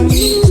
আমি ব্যাগে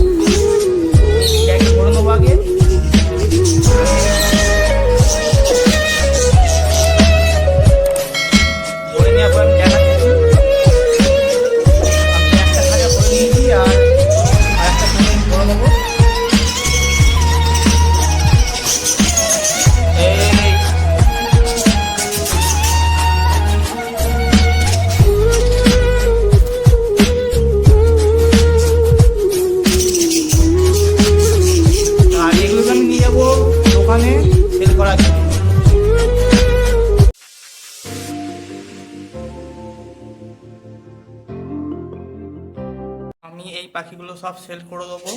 সেল করে দেবো।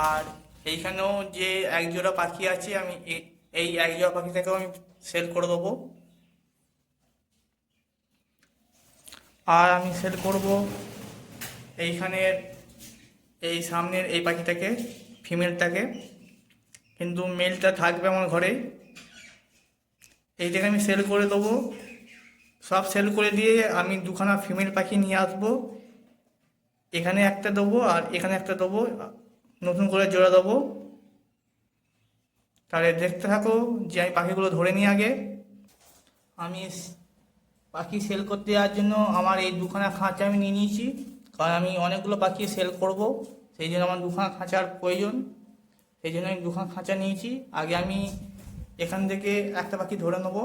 আর এইখানেও যে এক জোড়া পাখি আছে, আমি এই এক জোড়া পাখিটাকেও আমি সেল করে দেবো। আর আমি সেল করব এইখানের, এই সামনের এই পাখিটাকে ফিমেলটাকে কিন্তু মেলটা থাকবে আমার ঘরে। এইটাকে আমি সেল করে দেবো। সব সেল করে দিয়ে আমি দুখানা ফিমেল পাখি নিয়ে আসব। এখানে একটা দেবো আর এখানে একটা দেবো, নতুন করে জোড়া দেবো। তাহলে দেখতে থাকো যে আমি পাখিগুলো ধরে নিই আগে। আমি পাখি সেল করতে যাওয়ার জন্য আমার এই দুখানা খাঁচা আমি নিয়ে নিয়েছি। কারণ আমি অনেকগুলো পাখি সেল করব, সেই জন্য আমার দুখানা খাঁচার প্রয়োজন। সেই জন্য আমি দুখানা খাঁচা নিয়েছি। আগে আমি এখান থেকে একটা পাখি ধরে নেব।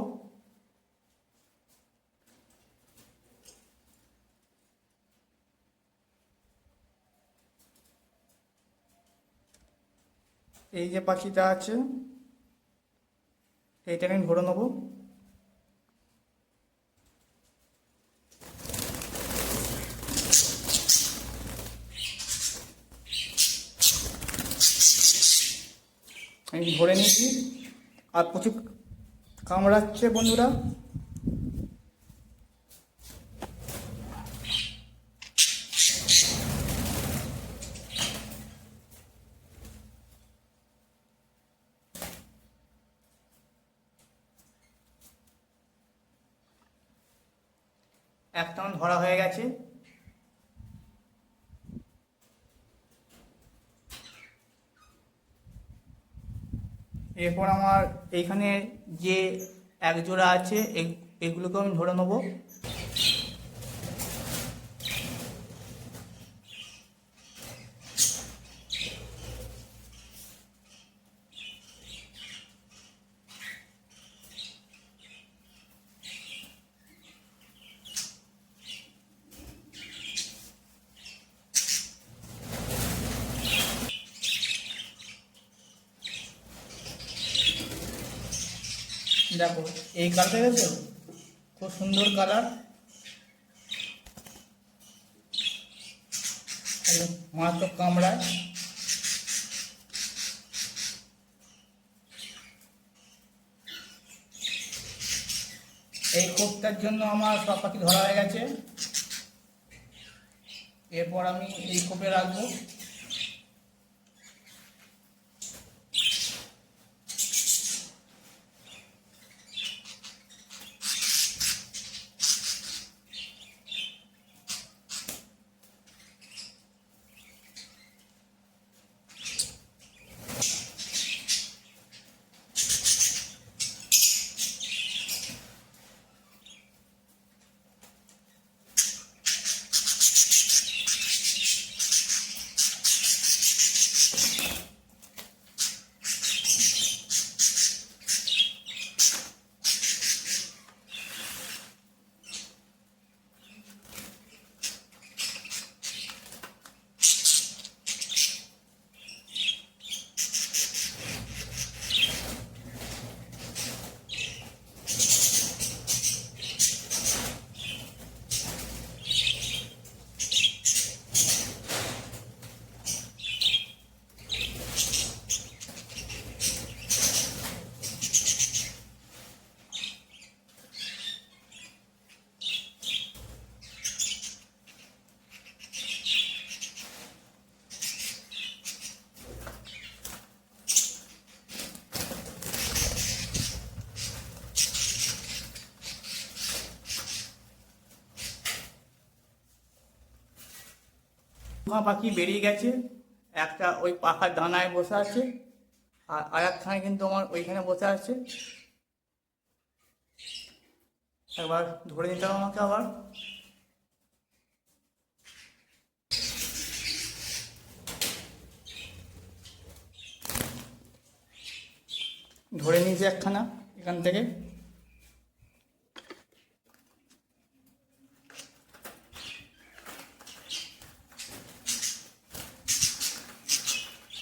এই যে পাখিটা আছে এইটাকে আমি ধরে নেব। আমি ধরে নিয়েছি। আর প্রচুর কামড়াচ্ছে বন্ধুরা। একটা আমার ধরা হয়ে গেছে। এরপর আমার এইখানে যে এক জোড়া আছে এগুলোকে আমি ধরে নেব। দেখো, এই কালারটা গেছে খুব সুন্দর কালার মাত্র কামড়ায়। এই কোপটার জন্য আমার সব পাখি ধরা হয়ে গেছে। এরপর আমি এই কোপে রাখব। দুখানা পাখি বেরিয়ে গেছে, একটা ওই পাখার দানায় বসে আছে, আর আর একখানে কিন্তু আমার ওইখানে বসে আছে। একবার ধরে নিতে হবে আমাকে আবার। ধরে নিয়েছি একখানা এখান থেকে।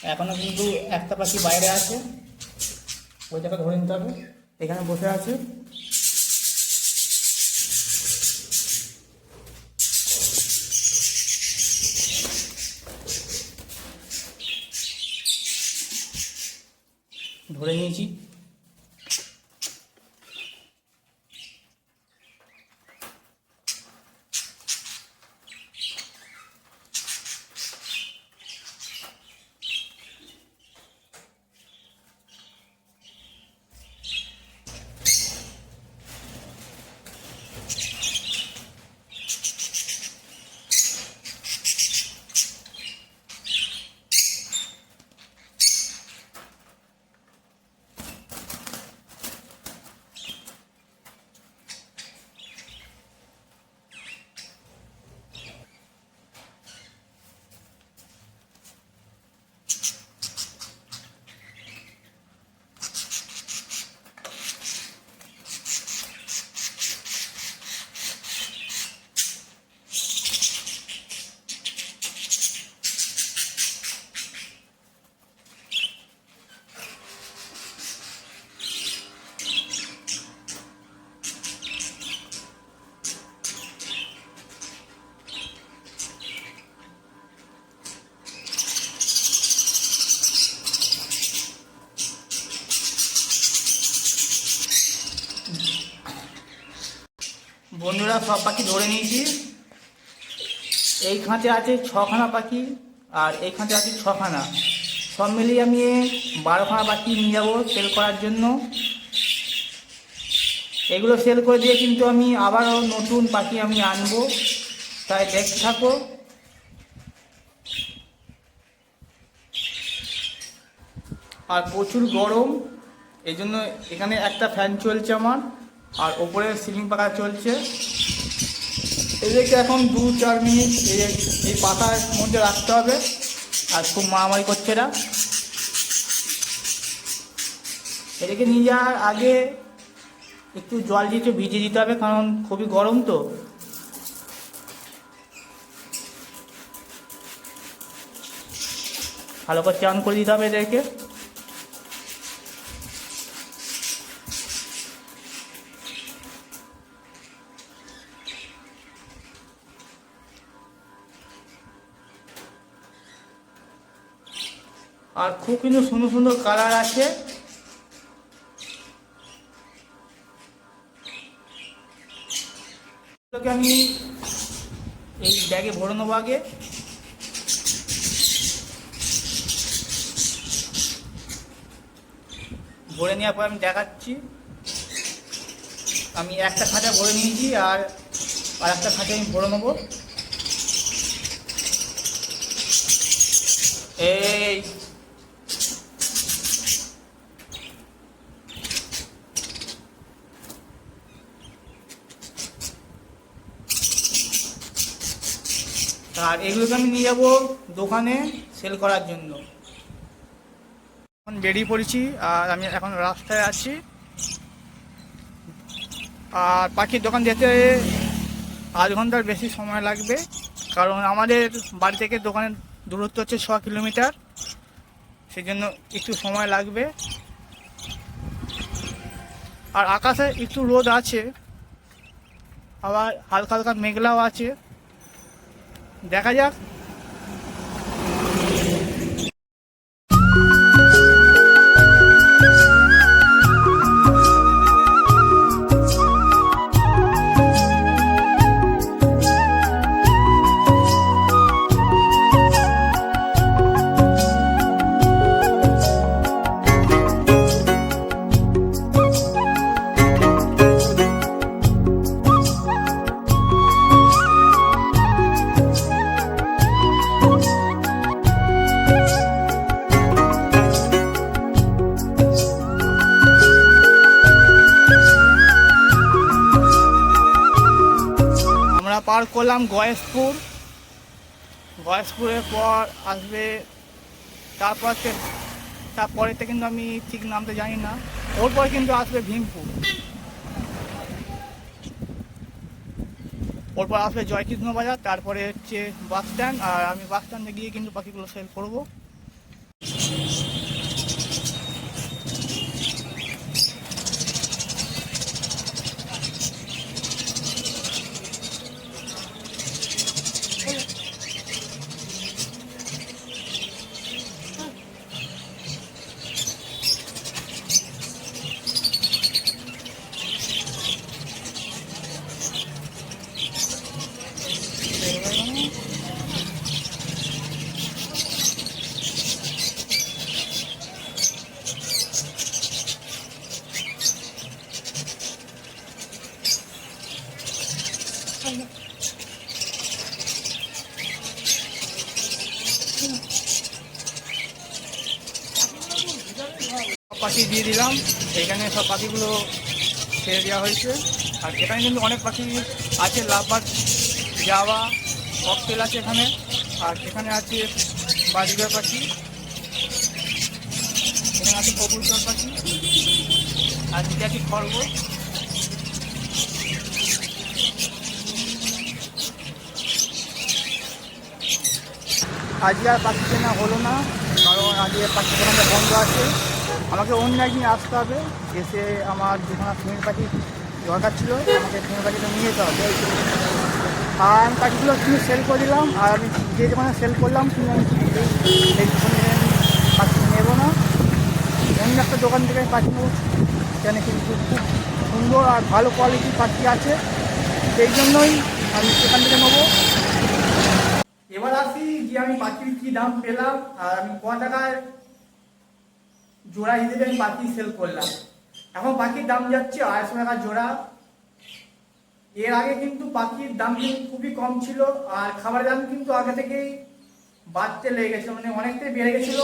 এখনও কিন্তু একটা পাখি বাইরে আছে। ওই ওইটাকে ধরে নিতে হবে। এখানে বসে আছে। ধরে নিয়েছি বন্ধুরা সব পাখি ধরে নিয়েছি। এই খাঁচে আছে ছখানা পাখি আর এই খাঁচে আছে ছখানা। সব মিলিয়ে আমি বারোখানা পাখি নিয়ে যাব সেল করার জন্য। এগুলো সেল করে দিয়ে কিন্তু আমি আবারও নতুন পাখি আমি আনব। তাই দেখতে থাকো। আর প্রচুর গরম এই জন্য এখানে একটা ফ্যান চলছে আমার, আর ওপরে সিলিং পাখা চলছে। এদেরকে এখন দু চার মিনিট এই এই পাখার মধ্যে রাখতে হবে। আর খুব মারামারি করছে এরা। এদেরকে নিয়ে যাওয়ার আগে একটু জল দিয়ে একটু ভিজিয়ে দিতে হবে, কারণ খুবই গরম তো। ভালো করে চান করে দিতে হবে এদেরকে। আর খুব কিন্তু সুন্দর সুন্দর কালার আছে। আমি এই ব্যাগে ভরে নেব আগে। ভরে নেওয়ার পর আমি দেখাচ্ছি। আমি একটা খাঁচা ভরে নিয়েছি আর আর একটা খাঁচা আমি ভরে নেব। এই আর এগুলোকে আমি নিয়ে যাব দোকানে সেল করার জন্য। এখন বেরিয়ে পড়েছি, আর আমি এখন রাস্তায় আছি। আর পাখির দোকান যেতে আধ ঘণ্টার বেশি সময় লাগবে, কারণ আমাদের বাড়ি থেকে দোকানের দূরত্ব হচ্ছে ছ কিলোমিটার। সেই জন্য একটু সময় লাগবে। আর আকাশে একটু রোদ আছে, আবার হালকা হালকা মেঘলাও আছে। দেখা যাক। করলাম গয়েশপুর। গয়েশপুরের পর আসবে, তারপর তারপরেতে কিন্তু আমি ঠিক নামতে জানি না। ওর পরে কিন্তু আসবে ভীমপুর। ওরপর আসবে জয়কৃষ্ণ বাজার তারপরে হচ্ছে বাস স্ট্যান্ড, আর আমি বাস স্ট্যান্ডে গিয়ে কিন্তু পাখিগুলো সেল করব সব পাখি দিয়ে দিলাম। এখানে সব পাখিগুলো ছেড়ে দেওয়া হয়েছে। আর এখানে কিন্তু অনেক পাখি আছে লাভবাদ জাওয়া ককটেল আছে এখানে। আর এখানে আছে বাজিগার পাখি। এখানে আছে কবুতর পাখি। আর নিচে আছে খরগোশ। আজকে আর পাখি কেনা হলো না, কারণ আজকে পাখি দোকানটা বন্ধ আছে। আমাকে অন্য একদিন আসতে হবে, এসে আমার যেখানে ফিমেল পাখি দরকার ছিল, আমাকে ফিমেল পাখিটা নিয়ে যেতে হবে। আর আমি পাখিগুলো কিনে সেল করে দিলাম, আর আমি যে দোকানে সেল করলাম দোকানে আমি পাখি নেব না। অন্য একটা দোকান থেকে আমি পাখি নেব, সেখানে কিন্তু খুব সুন্দর আর ভালো কোয়ালিটির পাখি আছে। সেই জন্যই আমি সেখান থেকে নেব। এবার আসি যে আমি পাখির কি দাম পেলাম, আর আমি ক টাকায় জোড়া হিসেবে আমি পাখি সেল করলাম। এখন পাখির দাম যাচ্ছে আড়াইশো টাকা জোড়া। এর আগে কিন্তু পাখির দাম কিন্তু খুবই কম ছিল আর খাবারের দাম কিন্তু আগে থেকেই বাড়তে লেগে গেছে মানে অনেকটাই বেড়ে গেছিল।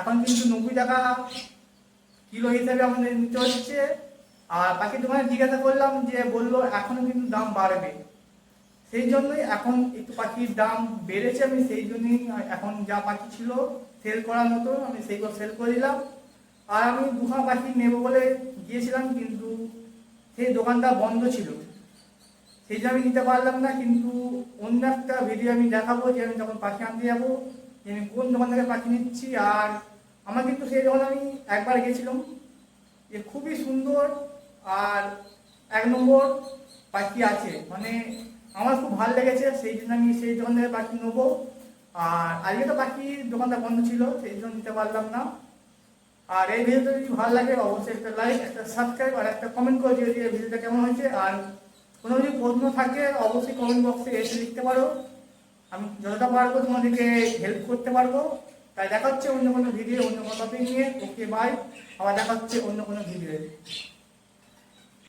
এখন কিন্তু নব্বই টাকা কিলো হিসেবে আমাদের নিতে হচ্ছে। আর পাখির দোকানে জিজ্ঞাসা করলাম যে, বলল এখনও কিন্তু দাম বাড়বে। সেই জন্যই এখন একটু পাখির দাম বেড়েছে, আমি সেই জন্যই এখন যা পাখি ছিল সেল করার মতো আমি সেইগুলো সেল করে দিলাম। আর আমি দুখানা পাখি নেব বলে গিয়েছিলাম, কিন্তু সেই দোকানটা বন্ধ ছিল। সেই জন্য আমি নিতে পারলাম না, কিন্তু অন্য একটা ভিডিও আমি দেখাবো যে আমি যখন পাখি আনতে যাব, যে আমি কোন দোকান থেকে পাখি নিচ্ছি। আর আমার কিন্তু সেই দোকানে আমি একবার গেছিলাম, যে খুবই সুন্দর আর এক নম্বর পাখি আছে। মানে আমার খুব ভালো লেগেছে, সেই জন্য আমি সেই দোকান থেকে পাখি নেব। আর আজকে তো পাখির দোকানটা বন্ধ ছিল, সেই জন্য নিতে পারলাম না। আর এই ভিডিওটা যদি ভালো লাগে, অবশ্যই একটা লাইক একটা সাবস্ক্রাইব আর একটা কমেন্ট করে দিও যে ভিডিওটা কেমন হয়েছে। আর কোনো যদি প্রশ্ন থাকে, অবশ্যই কমেন্ট বক্সে এসে লিখতে পারো। আমি যতটা পারব তোমাদেরকে হেল্প করতে পারব। তাই দেখা হচ্ছে অন্য কোনো ভিডিও অন্য কোনো টপিক নিয়ে। ওকে বাই আবার দেখা হচ্ছে অন্য কোনো ভিডিও